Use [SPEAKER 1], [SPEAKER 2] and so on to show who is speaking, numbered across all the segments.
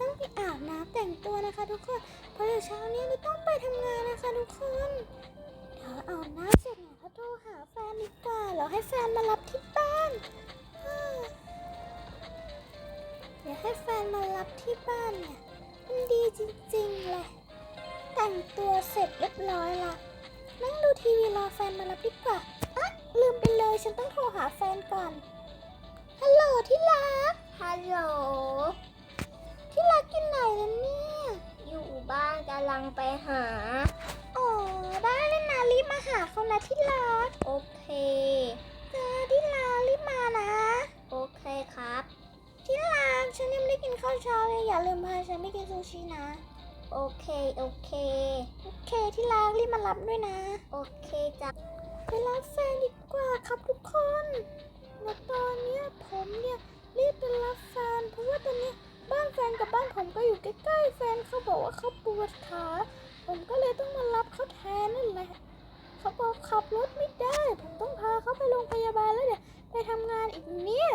[SPEAKER 1] ต้องไปอาบน้ำแต่งตัวนะคะทุกคนเพราะเดี๋ยวเช้านี้เราต้องไปทำงานนะคะทุกคนเดี๋ยวอาหน้าเสร็จเนี่ยเขาโทรหาแฟนดีกว่าแล้วให้แฟนมารับที่บ้านเดี๋ยวให้แฟนมารับที่บ้านเนี่ยมันดีจริงๆเลยแต่งตัวเสร็จเรียบร้อยละนั่งดูทีวีรอแฟนมารับดีกว่าอะลืมไปเลยฉันต้องโทรหาแฟนก่อนฮัลโหลที่รัก
[SPEAKER 2] ฮัลโหล
[SPEAKER 1] ที่รักอยู่ไหนแล้วเนี่ย
[SPEAKER 2] อยู่บ้านกำลังไปหา
[SPEAKER 1] อ๋อ ได้เลยนะรีบมาหาเขานะที่รัก
[SPEAKER 2] โอเค
[SPEAKER 1] เจอที่รักรีบมานะ
[SPEAKER 2] โอเคครับ
[SPEAKER 1] ที่รักฉันยังไม่ได้กินข้าวเช้าเลยอย่าลืมพาฉันไปกินซูชินะ
[SPEAKER 2] โอเค โอเค
[SPEAKER 1] โอเคที่รักรีบมารับด้วยนะ
[SPEAKER 2] โอเคจ้ะ
[SPEAKER 1] ไปรับแฟนดีกว่าครับทุกคนแล้วตอนเนี้ยผมเนี่ยรีบไปรับแฟนเพราะว่าตอนเนี้ย บ้านแฟนกับบ้านผมก็อยู่ใกล้ๆ แฟนเขาบอกว่าเขาปวดขา ผมก็เลยต้องมารับเขาแทนนั่นแหละ เขาบอกขับรถไม่ได้ ผมต้องพาเขาไปโรงพยาบาลแล้วเดี๋ยวไปทำงานอีกเนี่ย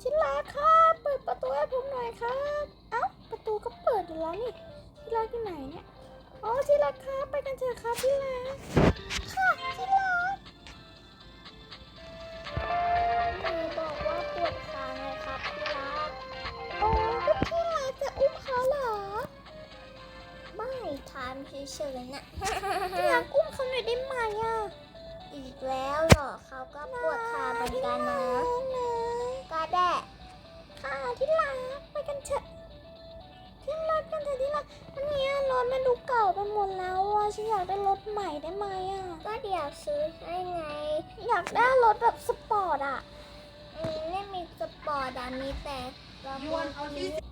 [SPEAKER 1] ชิลาครับเปิดประตูให้ผมหน่อยครับ เอ้าประตูก็เปิดอยู่แล้วนี่ชิลาอยู่ไหนเนี่ยอ๋อชิลาครับไปกันเถอะครับชิลาค่ะที่รัก
[SPEAKER 2] หนูบอกว่าปวดขาไงครับ ถามเฉยๆนะ
[SPEAKER 1] ที่รักอุ้มเขาหน่อยได้ไหมอะ
[SPEAKER 2] อีกแล้วเหรอเขาก็ปวดขาเหมือนกันนะ
[SPEAKER 1] นะ
[SPEAKER 2] ก็ได้
[SPEAKER 1] ค่ะที่รักไปกันเถอะที่รักกันเถอะที่รักอันเนี้ยรถมันดูเก่าไปหมดแล้วอะฉันอยากได้รถใหม่ได้ไหมอะ
[SPEAKER 2] ก็เดี๋ยวซื้อให้ไง
[SPEAKER 1] อยากได้รถแบบสปอร์ตอะ
[SPEAKER 2] อืมไม่มีสปอร์ตอะมีแต่ลำโพงนี้
[SPEAKER 1] เนี่ยต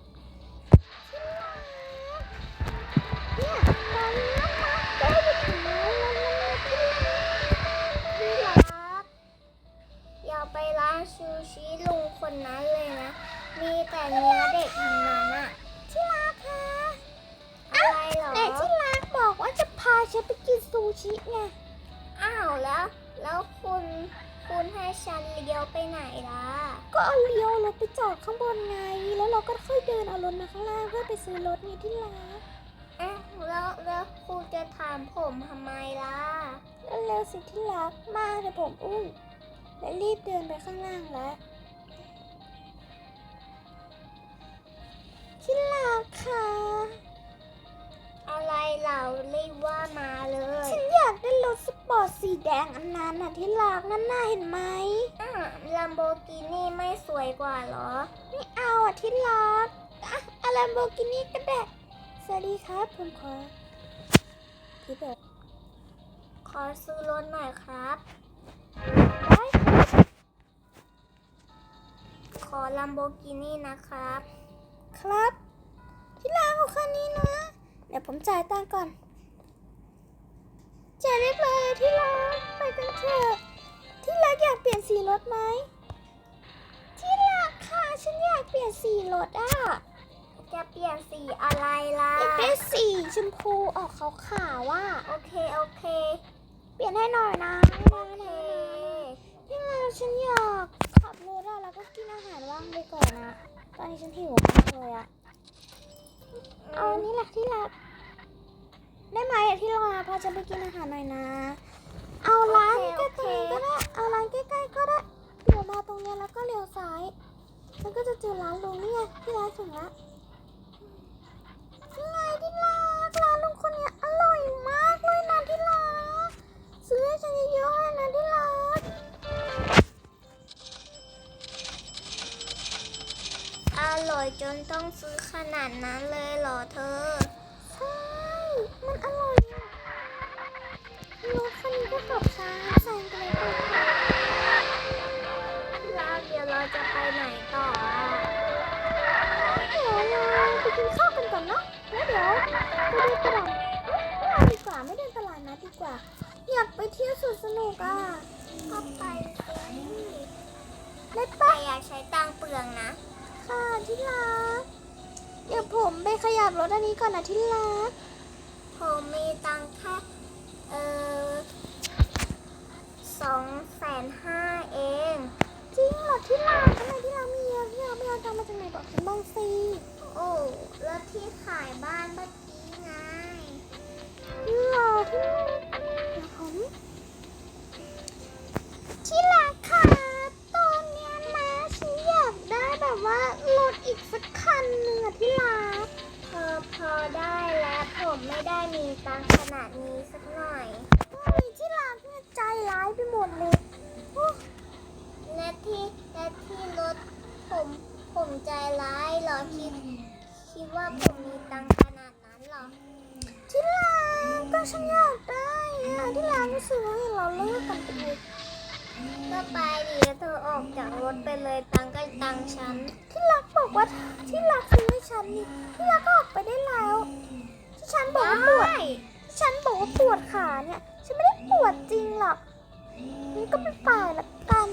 [SPEAKER 2] อย่าไปร้านซูชิลุงคนนั้นเลยนะ มีแต่เนื้อเด็กทั้งนั้นอะ
[SPEAKER 1] ที่รักคะ
[SPEAKER 2] อะไรเหรอ
[SPEAKER 1] ไหนที่รักบอกว่าจะพาฉันไปกินซูชิไง
[SPEAKER 2] อ้าวแล้ว แล้วคุณคุณให้ฉันเลี้ยวไปไหนล่ะ
[SPEAKER 1] ก็เอาเลี้ยวรถไปจอดข้างบนไง แล้วเราก็ค่อยเดินเอารถมาข้างล่างเพื่อไปซื้อรถไงที่รัก
[SPEAKER 2] เอ๊ะแล้วแล้วคุณจะถามผมทำไมล่ะ
[SPEAKER 1] เร็วๆสิที่รักมาเดี๋ยวผมอุ้ม และรีบเดินไปข้างล่างแล้วที่รักค่ะ
[SPEAKER 2] อะไรเรารีบว่ามาเลย
[SPEAKER 1] ฉันอยากได้รถสปอร์ตสีแดงอันนั้นน่ะที่รักนั่นน่าเห็นไหม
[SPEAKER 2] อะลัมโบกินี่ไม่สวยกว่าเหรอ
[SPEAKER 1] ไม่เอาอะที่รักอะอะไรโบกินี่ก็ได้สวัสดีครับผมขอพี่เบิร์ด
[SPEAKER 2] ขอซื้อรถหน่อยครับ
[SPEAKER 1] ได้ครับ
[SPEAKER 2] ขอลัมโบกินี่นะครับ
[SPEAKER 1] ครับที่รักเอาคันนี้นะ เดี๋ยวผมจ่ายตังค์ก่อน จ่ายเรียบร้อยเลยที่รักไปกันเถอะที่รักอยากเปลี่ยนสีรถไหมที่รักค่ะฉันอยากเปลี่ยนสีรถอะ
[SPEAKER 2] จะเปลี่ยนสีอะไรล่ะ
[SPEAKER 1] อยากได้สีชมพูออกขาวๆว่า
[SPEAKER 2] โอเค โอเค
[SPEAKER 1] เปลี่ยนให้หน่อยนะ
[SPEAKER 2] โอ
[SPEAKER 1] นะ
[SPEAKER 2] เค
[SPEAKER 1] นะที่รัก ฉันอยากขับรถอะแล้วก็กินอาหารว่างไปก่อนนะตอนนี้ฉันหิวมากเลยอะเอาอันนี้แหละที่รักได้ไหมอะที่รักพาฉันไปกินอาหารหน่อยนะ เอาร้านใกล้ๆก็ได้ เอาร้านใกล้ๆก็ได้เดี๋ยวมาตรงเนี้ยแล้วก็เลี้ยวซ้ายแล้วก็จะเจอร้านลุงนี่ไงที่ร้านถึงละนี่ไงที่รักร้านลุงคนเนี้ยอร่อยมากเลยนะที่รักซื้อให้ฉันเยอะๆเลยนะที่รัก
[SPEAKER 2] จนต้องซื้อขนาดนั้นเลยเหรอเธอ
[SPEAKER 1] ใช่ มันอร่อยอะรถคันนี้ก็ขับช้าแซงไปเลยค่ะ
[SPEAKER 2] แล้วเดี๋ยวเราจะไปไหนต่ออะ
[SPEAKER 1] เดี๋ยวเราไปกินข้าวกันก่อนเนาะแล้วเดี๋ยวไปเดินตลาดไม่เอาดีกว่าไม่เดินตลาดนะดีกว่า อยากไปเที่ยวสวนสนุกอะ
[SPEAKER 2] ก็ไปสิ
[SPEAKER 1] ได้
[SPEAKER 2] แต่
[SPEAKER 1] ปะ
[SPEAKER 2] อย่าใช้ตังค์เปลืองนะ
[SPEAKER 1] ค่ะที่รัก เดี๋ยวผมไปขยับรถอันนี้ก่อนนะที่รัก
[SPEAKER 2] ผมมีตังค์แค่เออสองแสนห้าเอง
[SPEAKER 1] จริงเหรอที่รักทำไมที่รักมีเยอะที่รักไม่เอาตังค์มาจากไหนบอกฉันบ้างสิ
[SPEAKER 2] ที่ขายบ้านเมื่อกี้ ไม่
[SPEAKER 1] ได้
[SPEAKER 2] มีตังขนาดนี้สักหน่อย
[SPEAKER 1] เฮ้ยที่รักเนี่ยใจร้ายไปหมดเลยโอ้
[SPEAKER 2] และที่และที่รถผมผมใจร้ายเหรอคิดคิดว่าผมมีตังขนาดนั้นเหรอ
[SPEAKER 1] ที่รักก็ฉันอยากได้อะที่รักรู้สึกว่าเราเลิกกันไปเลย
[SPEAKER 2] ก็ไปดีเธอออกจากรถไปเลยตังก็ตังฉัน
[SPEAKER 1] ที่รักบอกว่าที่รักซื้อให้ฉันนี่ที่รักก็ออกไปได้แล้ว ฉันบอกว่าปวด ฉันบอกว่าปวดขาเนี่ย ฉันไม่ได้ปวดจริงหรอกมันก็เป็นฝ่ายละกัน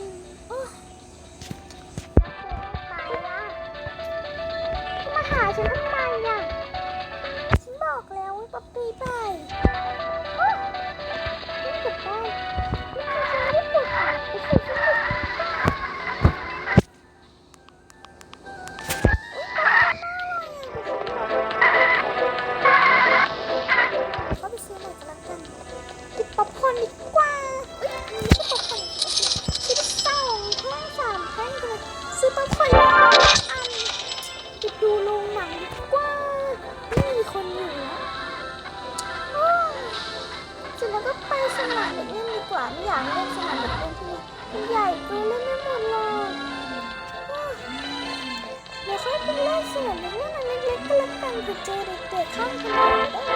[SPEAKER 1] เร็จแล้วก็ไปสนามเด็กเล่นดีกว่าไม่อยากเล่นสนามเด็กเล่นที่มันใหญ่ไปเล่นไม่หมดเลยเดี๋ยวค่อยไปเล่นสนามเด็กเล่นอันเล็กๆก็แล้วกันไปเจอเด็กๆข้างถนน